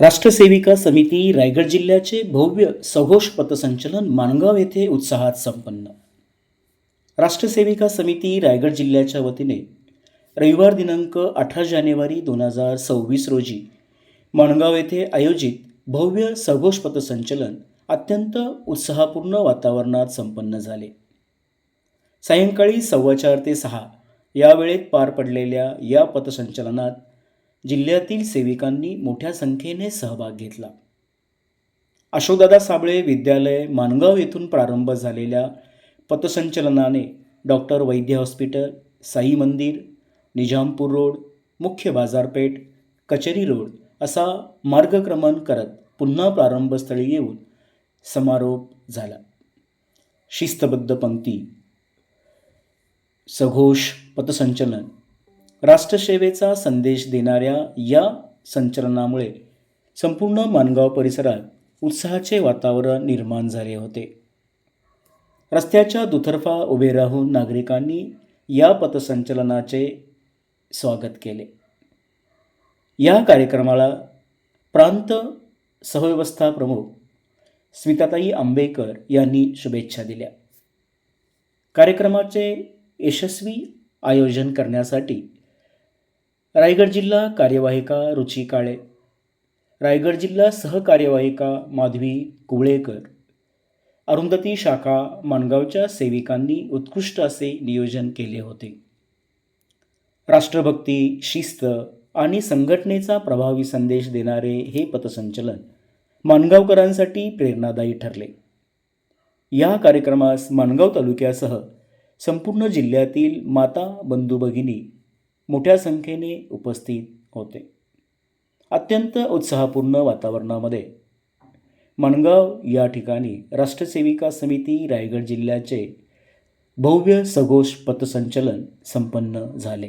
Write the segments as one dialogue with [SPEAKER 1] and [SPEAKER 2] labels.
[SPEAKER 1] राष्ट्रसेविका समिती रायगड जिल्ह्याचे भव्य सघोष पथसंचलन माणगाव येथे उत्साहात संपन्न. राष्ट्रसेविका समिती रायगड जिल्ह्याच्या वतीने रविवार दिनांक अठरा जानेवारी दोन हजार सव्वीस रोजी माणगाव येथे आयोजित भव्य सघोष पथसंचलन अत्यंत उत्साहपूर्ण वातावरणात संपन्न झाले. सायंकाळी सव्वा चार ते सहा या वेळेत पार पडलेल्या या पथसंचलनात जिल्ह्यातील सेविकांनी मोठ्या संख्येने सहभाग घेतला. अशोकदादा साबळे विद्यालय मानगाव येथून प्रारंभ झालेल्या पथसंचलनाने doctor Vaidya hospital Sai Mandir Nizampur road मुख्य बाजारपेठ कचेरी रोड असा मार्गक्रमण करत पुन्हा प्रारंभस्थळी येऊन समारोप झाला. शिस्तबद्ध पंक्ती सघोष पथसंचलन राष्ट्रसेवेचा संदेश देणाऱ्या या संचलनामुळे संपूर्ण मानगाव परिसरात उत्साहाचे वातावरण निर्माण झाले होते. रस्त्याच्या दुतर्फा उभे राहून नागरिकांनी या पथसंचलनाचे स्वागत केले. या कार्यक्रमाला प्रांत सहव्यवस्था प्रमुख स्मिताताई आंबेकर यांनी शुभेच्छा दिल्या. कार्यक्रमाचे यशस्वी आयोजन करण्यासाठी रायगड जिल्हा कार्यवाहिका रुची काळे. रायगड जिल्हा सहकार्यवाहिका माधवी कुवळेकर. अरुंधती शाखा माणगावच्या सेविकांनी उत्कृष्ट असे नियोजन केले होते. राष्ट्रभक्ती शिस्त आणि संघटनेचा प्रभावी संदेश देणारे हे पथसंचलन माणगावकरांसाठी प्रेरणादायी ठरले. या कार्यक्रमास माणगाव तालुक्यासह संपूर्ण जिल्ह्यातील माता बंधू भगिनी मोठ्या संख्येने उपस्थित होते. अत्यंत उत्साहपूर्ण वातावरणामध्ये मणगाव या ठिकाणी राष्ट्रसेविका समिती रायगड जिल्ह्याचे भव्य सघोष पथसंचलन संपन्न झाले.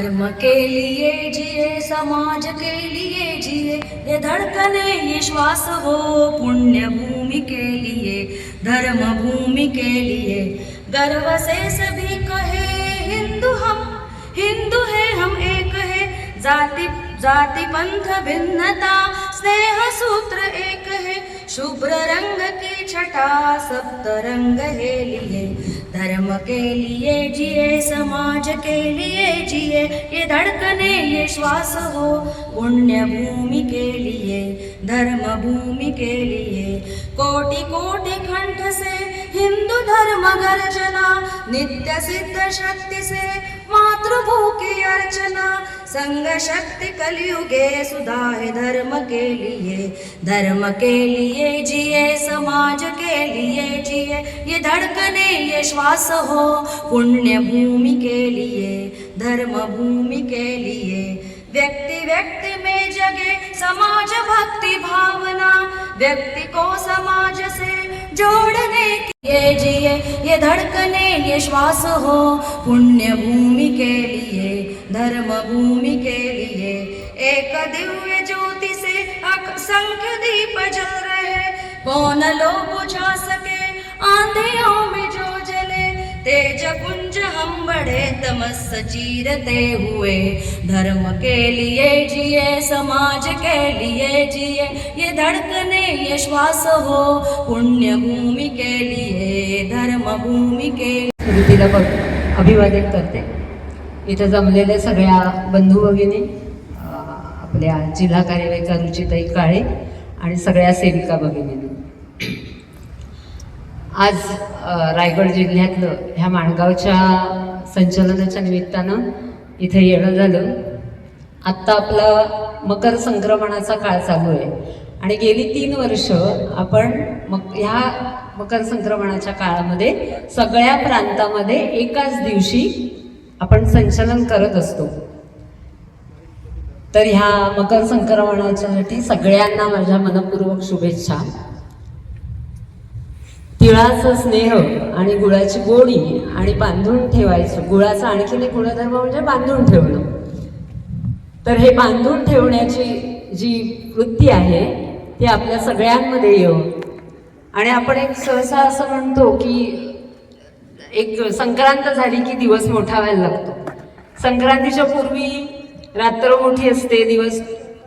[SPEAKER 2] धर्म के लिए जिए समाज के लिए जिए ये धड़कने ये श्वास हो पुण्य भूमि के लिए धर्म भूमि के लिए। गर्व से सभी कहे हिंदू हम हिंदू है हम एक है। जाति जाति पंथ भिन्नता स्नेह सूत्र एक है। शुभ्र रंग की छटा सप्त रंग है लिए। धर्म के लिए जिए समाज के लिए जिए ये धड़कने ये श्वास हो पुण्य भूमि के लिए धर्म भूमि के लिए कोटि कोटि कंठ से हिंदू धर्म गर्जना नित्य सिद्ध शक्ति से मातृभू की अर्चना संग शक्ति कलयुगे सुधाए धर्म के लिए, धर्म के लिए जिए, समाज के लिए जिए, ये धड़कने, ये श्वास हो पुण्य भूमि के लिए, धर्म भूमि के लिए। व्यक्ति व्यक्ति में जगे समाज भक्ति भावना, व्यक्ति को समाज से जोड़ने के जिए, ये धड़कने, ये श्वास हो पुण्य भूमि धर्म भूमि के लिए। एक दिव्य ज्योति से लाख संख्य दीप जल रहे। कौन लो बुझा सके, आंधियों में जो जले। तेज पुंज हम बड़े तमस चीरते हुए। धर्म के लिए जिए, समाज के लिए जिए। ये धड़कने, ये श्वास हो। पुण्य भूमि के लिए। धर्म भूमि के
[SPEAKER 3] बघ अभिवादन करते इथं जमलेल्या सगळ्या बंधू भगिनी आपल्या जिल्हा कार्यवाहिका रुचिताई काळे आणि सगळ्या सेविका भगिनींनी. आज रायगड जिल्ह्यातलं ह्या माणगावच्या संचलनाच्या निमित्तानं इथे येणं झालं. आत्ता आपला मकर संक्रमणाचा काळ चालू आहे आणि गेली तीन वर्ष आपण मग ह्या मकर संक्रमणाच्या काळामध्ये सगळ्या प्रांतामध्ये एकाच दिवशी आपण संचलन करत असतो. तर ह्या मकर संक्रमणाच्यासाठी सगळ्यांना माझ्या मनपूर्वक शुभेच्छा. तिळाचं स्नेह आणि गुळाची गोडी आणि बांधून ठेवायचं. गुळाचा आणखीन एक गुणधर्म म्हणजे बांधून ठेवणं. तर हे बांधून ठेवण्याची जी वृत्ती आहे ती आपल्या सगळ्यांमध्ये येऊ आणि आपण एक सहसा असं म्हणतो की एक संक्रांत झाली की दिवस मोठा व्हायला लागतो. संक्रांतीच्या पूर्वी रात्र मोठी असते दिवस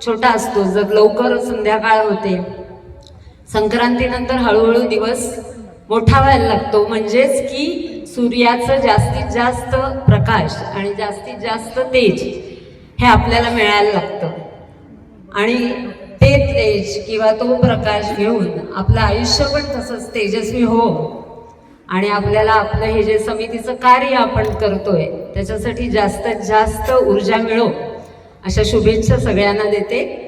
[SPEAKER 3] छोटा असतो जर लवकर संध्याकाळ होते. संक्रांतीनंतर हळूहळू दिवस मोठा व्हायला लागतो. म्हणजेच की सूर्याचं जास्तीत जास्त प्रकाश आणि जास्तीत जास्त तेज हे आपल्याला मिळायला लागतं. आणि ते तेज किंवा तो प्रकाश घेऊन आपलं आयुष्य पण तसंच तेजस्वी हो आणि आपल्याला आपलं हे जे समितीचं कार्य आपण करतोय त्याच्यासाठी जास्तीत जास्त ऊर्जा मिळो. अशा शुभेच्छा सगळ्यांना देते.